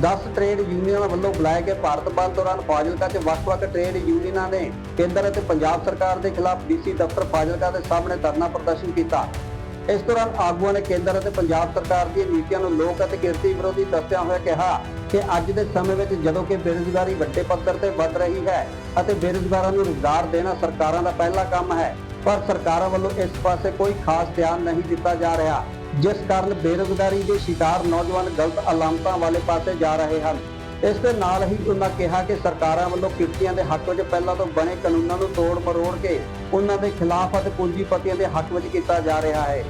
10 trade ਯੂਨੀਅਨਾਂ ਵੱਲੋਂ ਬੁਲਾਏ ਗਏ ਭਾਰਤ ਬੰਦ ਦੌਰਾਨ ਫਾਜ਼ਿਲਕਾ 'ਚ ਵੱਖ-ਵੱਖ ਟ੍ਰੇਡ ਯੂਨੀਅਨਾਂ ਨੇ ਕੇਂਦਰ ਅਤੇ ਪੰਜਾਬ ਸਰਕਾਰ ਦੇ ਖਿਲਾਫ ਡੀਸੀ ਦਫ਼ਤਰ ਫਾਜ਼ਿਲਕਾ ਦੇ ਸਾਹਮਣੇ ਧਰਨਾ ਪ੍ਰਦਰਸ਼ਨ ਕੀਤਾ। ਇਸ ਦੌਰਾਨ ਆਗੂਆਂ ਨੇ ਕੇਂਦਰ ਅਤੇ ਪੰਜਾਬ ਸਰਕਾਰ ਦੀਆਂ ਨੀਤੀਆਂ ਨੂੰ ਲੋਕ ਅਤੇ ਕਿਰਤੀ ਵਿਰੋਧੀ ਦੱਸਿਆ ਹੋਇਆ ਕਿਹਾ ਕਿ ਅੱਜ ਦੇ ਸਮੇਂ ਵਿੱਚ ਜਦੋਂ ਕਿ ਬੇਰੁਜ਼ਗਾਰੀ ਵੱਡੇ ਪੱਧਰ ਤੇ ਵੱਧ ਰਹੀ ਹੈ ਅਤੇ ਬੇਰੁਜ਼ਗਾਰਾਂ ਨੂੰ ਰੁਜ਼ਗਾਰ ਦੇਣਾ ਸਰਕਾਰਾਂ ਦਾ ਪਹਿਲਾ ਕੰਮ ਹੈ, ਪਰ ਸਰਕਾਰਾਂ ਵੱਲੋਂ ਇਸ ਪਾਸੇ ਕੋਈ ਖਾਸ ਧਿਆਨ ਨਹੀਂ ਦਿੱਤਾ ਜਾ ਰਿਹਾ। ਜਿਸ ਕਾਰਨ ਬੇਰੁਜ਼ਗਾਰੀ ਦੇ ਸ਼ਿਕਾਰ ਨੌਜਵਾਨ ਗਲਤ ਅਲਾਮਤਾਂ ਵਾਲੇ ਪਾਸੇ ਜਾ ਰਹੇ ਹਨ। ਇਸ ਦੇ ਨਾਲ ਹੀ ਉਹਨਾਂ ਕਿਹਾ ਕਿ ਸਰਕਾਰਾਂ ਵੱਲੋਂ ਕਿਰਤੀਆਂ ਦੇ ਹੱਕ ਵਿੱਚ ਪਹਿਲਾਂ ਤੋਂ ਬਣੇ ਕਾਨੂੰਨਾਂ ਨੂੰ ਤੋੜ ਮਰੋੜ ਕੇ ਉਹਨਾਂ ਦੇ ਖਿਲਾਫ ਅਤੇ ਪੂੰਜੀਪਤੀਆਂ ਦੇ ਹੱਕ ਵਿੱਚ ਕੀਤਾ ਜਾ ਰਿਹਾ ਹੈ।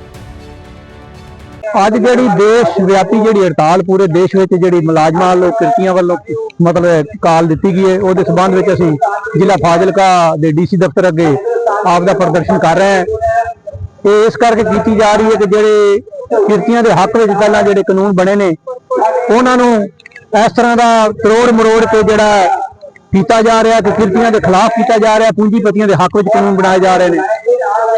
ਅੱਜ ਜਿਹੜੀ ਦੇਸ਼ ਵਿਆਪੀ ਜਿਹੜੀ ਹੜਤਾਲ ਪੂਰੇ ਦੇਸ਼ ਵਿੱਚ ਜਿਹੜੀ ਮੁਲਾਜ਼ਮਾਂ ਵੱਲੋਂ ਕਿਰਤੀਆਂ ਵੱਲੋਂ ਮਤਲਬ ਕਾਲ ਦਿੱਤੀ ਗਈ ਹੈ, ਉਹਦੇ ਸਬੰਧ ਵਿੱਚ ਅਸੀਂ ਜ਼ਿਲ੍ਹਾ ਫਾਜ਼ਿਲਕਾ ਦੇ ਡੀਸੀ ਦਫ਼ਤਰ ਅੱਗੇ ਆਪ ਦਾ ਪ੍ਰਦਰਸ਼ਨ ਕਰ ਰਹੇ ਹਾਂ। ਇਹ ਇਸ ਕਰਕੇ ਕੀਤੀ ਜਾ ਰਹੀ ਹੈ ਕਿ ਜਿਹੜੇ ਕਿਰਤੀਆਂ ਦੇ ਹੱਕ ਵਿੱਚ ਪਹਿਲਾਂ ਜਿਹੜੇ ਕਾਨੂੰਨ ਬਣੇ ਨੇ, ਉਹਨਾਂ ਨੂੰ ਇਸ ਤਰ੍ਹਾਂ ਦਾ ਕਰੋੜ ਮਰੋੜ ਕੇ ਜਿਹੜਾ ਕੀਤਾ ਜਾ ਰਿਹਾ ਕਿ ਕਿਰਤੀਆਂ ਦੇ ਖਿਲਾਫ ਕੀਤਾ ਜਾ ਰਿਹਾ, ਪੂੰਜੀਪਤੀਆਂ ਦੇ ਹੱਕ ਵਿੱਚ ਕਾਨੂੰਨ ਬਣਾਏ ਜਾ ਰਹੇ ਨੇ।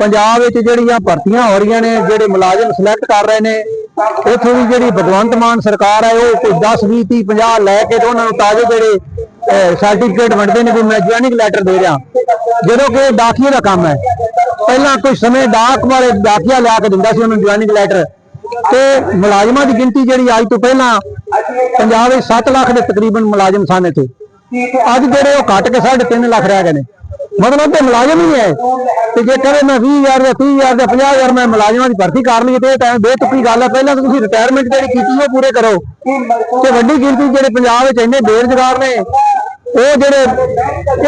ਪੰਜਾਬ ਵਿੱਚ ਜਿਹੜੀਆਂ ਭਰਤੀਆਂ ਹੋ ਰਹੀਆਂ ਨੇ, ਜਿਹੜੇ ਮੁਲਾਜ਼ਮ ਸਿਲੈਕਟ ਕਰ ਰਹੇ ਨੇ, ਇੱਥੋਂ ਵੀ ਜਿਹੜੀ ਭਗਵੰਤ ਮਾਨ ਸਰਕਾਰ ਹੈ, ਉਹ ਕੋਈ 10 20 30 50 ਲੈ ਕੇ ਤੇ ਉਹਨਾਂ ਨੂੰ ਤਾਜ਼ੇ ਜਿਹੜੇ ਸਰਟੀਫਿਕੇਟ ਵੰਡਦੇ ਨੇ ਵੀ ਮੈਂ ਜੁਆਇਨਿੰਗ ਲੈਟਰ ਦੇ ਰਿਹਾ। ਜਦੋਂ ਕਿ ਡਾਕੀਏ ਦਾ ਕੰਮ ਹੈ। ਪਹਿਲਾਂ ਕੁਝ ਸਮੇਂ ਡਾਕ ਵਾਲੇ ਡਾਕੀਆ ਲਿਆ ਕੇ ਦਿੰਦਾ ਸੀ ਉਹਨੂੰ ਜੁਆਇਨਿੰਗ ਲੈਟਰ ਤੇ ਮੁਲਾਜ਼ਮਾਂ ਦੀ ਗਿਣਤੀ ਜਿਹੜੀ ਅੱਜ ਤੋਂ ਪਹਿਲਾਂ ਪੰਜਾਬ ਵਿੱਚ 7 ਲੱਖ ਦੇ ਤਕਰੀਬਨ ਮੁਲਾਜ਼ਮ ਸਨ ਇੱਥੇ। ਅੱਜ ਜਿਹੜੇ ਉਹ ਘਟ ਕੇ 3.5 ਲੱਖ ਰਹਿ ਗਏ ਨੇ। ਮਤਲਬ ਤੇ ਮੁਲਾਜ਼ਮ ਹੀ ਹੈ। ਤੇ ਜੇ ਕਹੇ ਮੈਂ 20000 ਜਾਂ 30000 ਜਾਂ 50000 ਮੈਂ ਮੁਲਾਜ਼ਮਾਂ ਦੀ ਭਰਤੀ ਕਰ ਲਈ ਤੇ ਇਹ ਤਾਂ ਬੇਤੁਕੀ ਗੱਲ ਹੈ। ਪਹਿਲਾਂ ਤਾਂ ਤੁਸੀਂ ਰਿਟਾਇਰਮੈਂਟ ਜਿਹੜੀ ਕੀਤੀ ਉਹ ਪੂਰੇ ਕਰੋ। ਤੇ ਵੱਡੀ ਗਿਣਤੀ ਜਿਹੜੇ ਪੰਜਾਬ ਵਿੱਚ ਇੰਨੇ ਬੇਰੁਜ਼ਗਾਰ ਨੇ, ਉਹ ਜਿਹੜੇ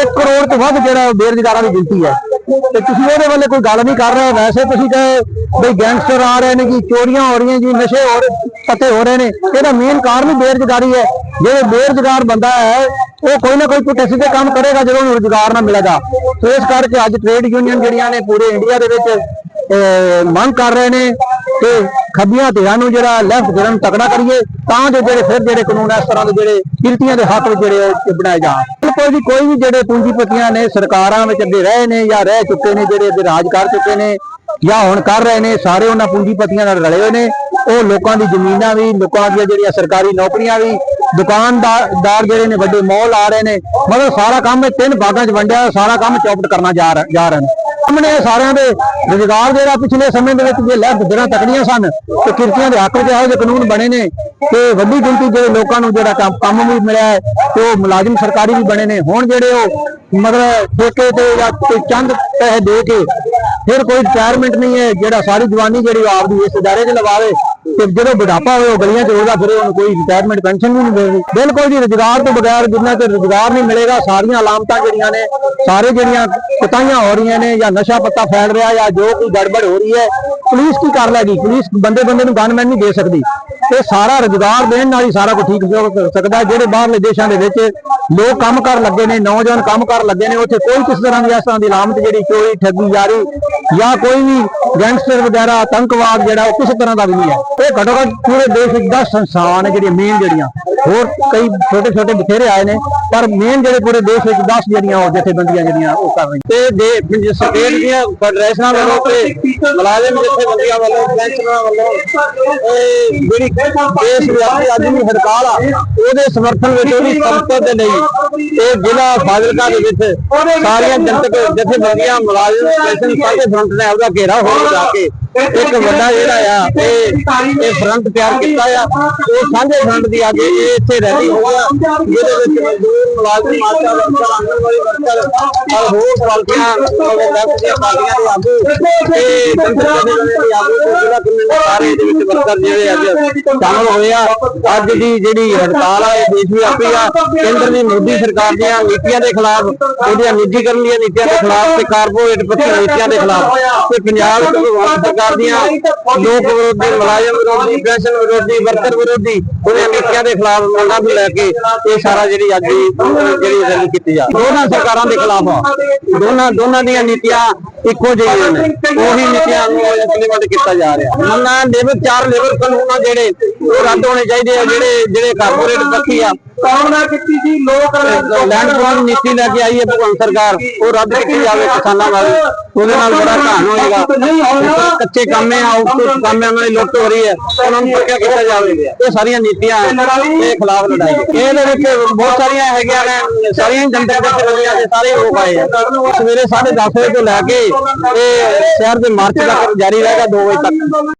1 ਕਰੋੜ ਤੋਂ ਵੱਧ ਜਿਹੜਾ ਬੇਰੁਜ਼ਗਾਰਾਂ ਦੀ ਗਿਣਤੀ ਹੈ। ਤੇ ਤੁਸੀਂ ਉਹਦੇ ਵੱਲ ਕੋਈ ਗੱਲ ਨਹੀਂ ਕਰ ਰਹੇ ਵੈਸੇ ਤੁਸੀਂ ਕਹੇ ਬਈ ਗੈਂਗਸਟਰ ਆ ਰਹੇ ਨੇ ਜੀ ਚੋਰੀਆਂ ਹੋ ਰਹੀਆਂ ਜੀ ਨਸ਼ੇ ਹੋ ਰਹੇ ਪੱਤੇ ਹੋ ਰਹੇ ਨੇ। ਇਹਦਾ ਮੇਨ ਕਾਰਨ ਹੀ ਬੇਰੁਜ਼ਗਾਰੀ ਹੈ। ਜਿਹੜੇ ਬੇਰੁਜ਼ਗਾਰ ਬੰਦਾ ਹੈ ਉਹ ਕੋਈ ਨਾ ਕੋਈ ਪੁੱਠੇ ਸਿੱਧੇ ਕੰਮ ਕਰੇਗਾ ਜਦੋਂ ਉਹਨੂੰ ਰੁਜ਼ਗਾਰ ਨਾ ਮਿਲੇਗਾ। ਸੋ ਇਸ ਕਰਕੇ ਅੱਜ ਟ੍ਰੇਡ ਯੂਨੀਅਨ ਜਿਹੜੀਆਂ ਨੇ ਪੂਰੇ ਇੰਡੀਆ ਦੇ ਵਿੱਚ ਅਹ, ਮੰਗ ਕਰ ਰਹੇ ਨੇ ਕਿ ਖੱਬੀਆਂ ਧਿਰਾਂ ਨੂੰ ਜਿਹੜਾ ਲੈਫਟ ਧਿਰਾਂ ਨੂੰ ਤਕੜਾ ਕਰੀਏ ਤਾਂ ਜੋ ਜਿਹੜੇ ਫਿਰ ਜਿਹੜੇ ਕਾਨੂੰਨ ਇਸ ਤਰ੍ਹਾਂ ਦੇ ਜਿਹੜੇ ਕਿਰਤੀਆਂ ਦੇ ਹੱਕ ਵਿੱਚ ਜਿਹੜੇ ਉਹ ਬਣਾਏ ਜਾਣ। ਬਿਲਕੁਲ ਜੀ, ਕੋਈ ਵੀ ਜਿਹੜੇ ਪੂੰਜੀਪਤੀਆਂ ਨੇ ਸਰਕਾਰਾਂ ਵਿੱਚ ਅੱਗੇ ਰਹੇ ਨੇ ਜਾਂ ਰਹਿ ਚੁੱਕੇ ਨੇ, ਜਿਹੜੇ ਅੱਗੇ ਰਾਜ ਕਰ ਚੁੱਕੇ ਨੇ ਜਾਂ ਹੁਣ ਕਰ ਰਹੇ ਨੇ, ਸਾਰੇ ਉਹਨਾਂ ਪੂੰਜੀਪਤੀਆਂ ਨਾਲ ਰਲੇ ਹੋਏ ਨੇ। ਉਹ ਲੋਕਾਂ ਦੀ ਜ਼ਮੀਨਾਂ ਵੀ, ਲੋਕਾਂ ਦੀਆਂ ਜਿਹੜੀਆਂ ਸਰਕਾਰੀ ਨੌਕਰੀਆਂ ਵੀ, ਦੁਕਾਨਦਾਰ, ਦਾਰ ਜਿਹੜੇ ਨੇ, ਵੱਡੇ ਮੌਲ ਆ ਰਹੇ ਨੇ। ਮਤਲਬ ਸਾਰਾ ਕੰਮ ਇਹ ਤਿੰਨ ਭਾਗਾਂ 'ਚ ਵੰਡਿਆ, ਸਾਰਾ ਕੰਮ ਚੌਪਟ ਕਰਨਾ ਜਾ ਰਿਹਾ- ਜਾ ਰਹੇ ਨੇ। ਸਾਹਮਣੇ ਸਾਰਿਆਂ ਦੇ। ਰੁਜ਼ਗਾਰ ਜਿਹੜਾ ਪਿਛਲੇ ਸਮੇਂ ਦੇ ਵਿੱਚ ਜੇ ਲੈਫਟ ਜਿਹੜਾ ਤਕੜੀਆਂ ਸਨ, ਤੇ ਕਿਰਤੀਆਂ ਦੇ ਹੱਕ ਵਿੱਚ ਇਹੋ ਜਿਹੇ ਕਾਨੂੰਨ ਬਣੇ ਨੇ, ਤੇ ਵੱਡੀ ਗਿਣਤੀ ਦੇ ਲੋਕਾਂ ਨੂੰ ਜਿਹੜਾ ਕੰਮ- ਕੰਮ ਵੀ ਮਿਲਿਆ ਹੈ, ਤੇ ਉਹ ਮੁਲਾਜ਼ਮ ਸਰਕਾਰੀ ਵੀ ਬਣੇ ਨੇ। ਹੁਣ ਜਿਹੜੇ ਉਹ ਮਤਲਬ ਠੇਕੇ ਤੇ ਜਾਂ ਕੋਈ ਚੰਦ ਪੈਸੇ ਦੇ ਕੇ, ਫਿਰ ਕੋਈ ਰਿਟਾਇਰਮੈਂਟ ਨਹੀਂ ਹੈ, ਜਿਹੜਾ ਸਾਰੀ ਜਵਾਨੀ ਜਿਹੜੀ ਉਹ ਆਪਦੀ ਇਸ ਇਦਾਰੇ 'ਚ ਲਵਾਵੇ ਤੇ ਜਦੋਂ ਬੁਢਾਪਾ ਹੋਵੇ ਉਹ ਗਲੀਆਂ 'ਚ ਰੋਦਾ ਫਿਰੇ, ਉਹਨੂੰ ਕੋਈ ਰਿਟਾਇਰਮੈਂਟ ਪੈਨਸ਼ਨ ਵੀ ਨਹੀਂ ਮਿਲਦੀ ਬਿਲਕੁਲ ਜੀ, ਰੁਜ਼ਗਾਰ ਤੋਂ ਬਗੈਰ ਜਿੰਨਾ ਤੇ ਰੁਜ਼ਗਾਰ ਨਹੀਂ ਮਿਲੇਗਾ, ਸਾਰੀਆਂ ਅਲਾਮਤਾਂ ਜਿਹੜੀਆਂ ਨੇ, ਸਾਰੇ ਜਿਹੜੀਆਂ ਕੁਤਾਈਆਂ ਹੋ ਰਹੀਆਂ ਨੇ, ਜਾਂ ਨਸ਼ਾ ਪੱਤਾ ਫੈਲ ਰਿਹਾ, ਜਾਂ ਜੋ ਕੋਈ ਗੜਬੜ ਹੋ ਰਹੀ ਹੈ, ਪੁਲਿਸ ਕੀ ਕਰ ਲੈਗੀ? ਪੁਲਿਸ ਬੰਦੇ ਬੰਦੇ ਨੂੰ ਗਨਮੈਨ ਨਹੀਂ ਦੇ ਸਕਦੀ। ਇਹ ਸਾਰਾ ਰੁਜ਼ਗਾਰ ਦੇਣ ਨਾਲ ਹੀ ਸਾਰਾ ਕੁਝ ਠੀਕ ਹੋ ਸਕਦਾ ਜਿਹੜੇ ਬਾਹਰਲੇ ਦੇਸ਼ਾਂ ਦੇ ਵਿੱਚ ਲੋਕ ਕੰਮ ਕਰ ਲੱਗੇ ਨੇ, ਨੌਜਵਾਨ ਕੰਮ ਕਰ ਲੱਗੇ ਨੇ, ਉੱਥੇ ਕੋਈ ਕਿਸੇ ਤਰ੍ਹਾਂ ਦੀ ਇਸ ਤਰ੍ਹਾਂ ਦੀ ਲਾਮਤ ਜਿਹੜੀ ਚੋਰੀ, ਠੱਗੀ ਯਾਰੀ ਜਾਂ ਕੋਈ ਵੀ ਗੈਂਗਸਟਰ ਵਗੈਰਾ, ਆਤੰਕਵਾਦ ਜਿਹੜਾ ਉਹ ਕਿਸੇ ਤਰ੍ਹਾਂ ਦਾ ਵੀ ਨਹੀਂ ਹੈ। ਇਹ ਘੱਟੋ ਘੱਟ ਪੂਰੇ ਦੇਸ਼ ਵਿੱਚ 10 ਸੰਸਥਾਵਾਂ ਨੇ ਜਿਹੜੀਆਂ ਮੇਨ ਜਿਹੜੀਆਂ। ਹੋਰ ਕਈ ਛੋਟੇ ਛੋਟੇ ਬਥੇਰੇ ਆਏ ਨੇ, ਪਰ ਮੇਨ ਜਿਹੜੇ ਪੂਰੇ ਦੇਸ਼ ਵਿੱਚ 10 ਜਿਹੜੀਆਂ ਉਹ ਜਥੇਬੰਦੀਆਂ ਜਿਹੜੀਆਂ ਉਹ ਕਰ ਰਹੀਆਂ। ਤੇ ਦੇ ਸਟੇਟ ਦੀਆਂ ਫੈਡਰੇਸ਼ਨਾਂ ਵੱਲੋਂ ਤੇ ਮੁਲਾਜ਼ਮ ਜਥੇਬੰਦੀਆਂ ਵੱਲੋਂ, ਪੈਨਸ਼ਨਰਾਂ ਵੱਲੋਂ ਜਿਹੜੀ ਦੇਸ਼ ਵਿਆਪੀ ਅੱਜ ਦੀ ਹੜਤਾਲ ਆ, ਉਹਦੇ ਸਮਰਥਨ ਵਿੱਚ ਉਹਦੀ ਸੰਸਦ ਦੇ ਲਈ ਇਹ ਜ਼ਿਲ੍ਹਾ ਫਾਜ਼ਿਲਕਾ ਦੇ ਵਿੱਚ ਸਾਰੀਆਂ ਜਨਤਕ ਜਥੇਬੰਦੀਆਂ, ਮੁਲਾਜ਼ਮ, ਪੈਨਸ਼ਨ ਸਾਰੇ ਫਰੰਟ ਨੇ ਆਪਦਾ ਘੇਰਾ ਹੋ ਜਾ ਕੇ ਇੱਕ ਵੱਡਾ ਜਿਹੜਾ ਆ, ਇਹ ਇਹ ਫਰੰਟ ਤਿਆਰ ਕੀਤਾ ਆ। ਉਹ ਸਾਂਝੇ ਫਰੰਟ ਦੀ ਅੱਜ ਇਹ ਇੱਥੇ ਰੈਲੀ ਹੋਈ ਆ ਜਿਹਦੇ ਵਿੱਚ ਮਜ਼ਦੂਰ, ਮੁਲਾਜ਼ਮ ਆਸ਼ਾ ਵਰਕਰ ਆਂਗਣਵਾੜੀ ਵਰਕਰ ਔਰ ਹੋਰ ਪਾਰਟੀਆਂ ਲੈਫਟ ਦੀਆਂ ਪਾਰਟੀਆਂ ਦੇ ਆਗੂ। ਤੇ ਜਨਤਕ ਦੇ ਆਗੂ ਤੇ ਜ਼ਿਲ੍ਹਾ ਸਾਰੇ ਇਹਦੇ ਵਿੱਚ ਵਰਕਰ ਜਿਹੜੇ ਅੱਜ ਸ਼ਾਮਲ ਹੋਏ ਆ। ਅੱਜ ਦੀ ਜਿਹੜੀ ਹੜਤਾਲ ਆ, ਇਹ ਦੇਸ਼ ਵਿਆਪੀ ਆ। ਕੇਂਦਰ ਦੀ ਮੋਦੀ ਸਰਕਾਰ ਦੀਆਂ ਨੀਤੀਆਂ ਦੇ ਖਿਲਾਫ ਉਹਦੀਆਂ ਨਿੱਜੀਕਰਨ ਦੀਆਂ ਨੀਤੀਆਂ ਦੇ ਖਿਲਾਫ ਤੇ ਕਾਰਪੋਰੇਟ ਪੱਖੀ ਨੀਤੀਆਂ ਦੇ ਖਿਲਾਫ ਤੇ ਪੰਜਾਬ ਵਿੱਚ ਸਰਕਾਰ ਦੀਆਂ ਲੋਕ ਵਿਰੋਧੀ ਮੁਲਾਜ਼ਮ ਵਿਰੋਧੀ ਪੈਨਸ਼ਨ ਵਿਰੋਧੀ, ਵਰਕਰ ਵਿਰੋਧੀ ਉਹਦੀਆਂ ਨੀਤੀਆਂ ਦੇ ਖਿਲਾਫ ਮੰਗਾਂ ਨੂੰ ਲੈ ਕੇ ਇਹ ਸਾਰਾ ਜਿਹੜੀ ਅੱਜ ਜਿਹੜੀ ਰੈਲੀ ਕੀਤੀ ਜਾ ਦੋਨਾਂ ਸਰਕਾਰਾਂ ਦੇ ਖਿਲਾਫ ਆ। ਦੋਨਾਂ ਦੋਨਾਂ ਦੀਆਂ ਨੀਤੀਆਂ ਇੱਕੋ ਜਿਹੀਆਂ ਨੇ। ਉਹੀ ਨੀਤੀਆਂ ਨੂੰ ਇੰਪਲੀਮੈਂਟ ਕੀਤਾ ਜਾ ਰਿਹਾ। ਮੰਨਾਂ ਲੇਬਰ ਚਾਰ ਲੇਬਰ ਕਾਨੂੰਨ ਜਿਹੜੇ ਉਹ ਰੱਦ ਹੋਣੇ ਚਾਹੀਦੇ ਆ, ਜਿਹੜੇ ਜਿਹੜੇ ਕਾਰਪੋਰੇਟ ਪੱਖੀ ਆ ਕਾਮਨਾ ਕੀਤੀ ਸੀ ਲੋਕ ਲੈਂਡ ਪੂਲਿੰਗ ਨੀਤੀ ਲੈ ਕੇ ਆਈ ਹੈ ਭਗਵੰਤ ਸਰਕਾਰ? ਉਹ ਰੱਦ ਕੀਤੀ ਜਾਵੇ ਕਿਸਾਨਾਂ ਵਾਲੀ। ਉਹਦੇ ਨਾਲ ਬੜਾ ਘਾਣ ਹੋਏਗਾ। ਕੱਚੇ ਕੰਮੇ ਆ ਆਊਟਸੋਰਸ ਕੰਮੇ ਉਹਨਾਂ ਦੀ ਲੁੱਟ ਹੋ ਰਹੀ ਹੈ। ਉਹਨਾਂ ਨੂੰ ਪੱਕਿਆ ਕੀਤਾ ਜਾਵੇ। ਇਹ ਸਾਰੀਆਂ ਨੀਤੀਆਂ ਦੇ ਖਿਲਾਫ ਲੜਾਈ। ਇਹਦੇ ਵਿੱਚ ਬਹੁਤ ਸਾਰੀਆਂ ਹੈਗੀਆਂ ਨੇ। ਸਾਰੀਆਂ ਜਨਤਕ ਜਥੇਬੰਦੀਆਂ ਦੇ ਸਾਰੇ ਲੋਕ ਆਏ ਆ। ਸਵੇਰੇ 10:30 ਵਜੇ ਤੋਂ ਲੈ ਕੇ ਇਹ ਸ਼ਹਿਰ ਦੇ ਮਾਰਚ ਤੱਕ ਜਾਰੀ ਰਹੇਗਾ 2 ਵਜੇ ਤੱਕ।